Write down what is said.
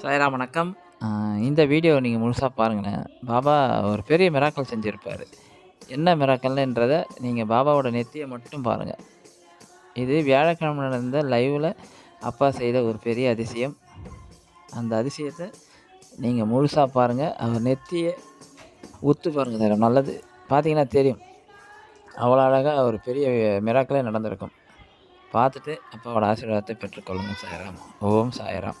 சாய்ராம் வணக்கம். இந்த வீடியோ நீங்கள் முழுசாக பாருங்களேன். பாபா ஒரு பெரிய மிராக்கல் செஞ்சுருப்பார். என்ன மிராக்கல்ன்றதை நீங்கள் பாபாவோட நெத்தியை மட்டும் பாருங்கள் இது வியாழக்கிழமை நடந்த லைவில் அப்பா செய்த ஒரு பெரிய அதிசயம். அந்த அதிசயத்தை நீங்கள் முழுசாக பாருங்கள் அவர் நெத்தியை உத்து பாருங்கள் சார் நல்லது. பார்த்தீங்கன்னா தெரியும். அவ்வளோ அழகாக ஒரு பெரிய மிராக்கலே நடந்திருக்கும். பார்த்துட்டு அப்பாவோட ஆசீர்வாதத்தை பெற்றுக்கொள்ளுங்கள் சாயராம். ஓம் சாயராம்.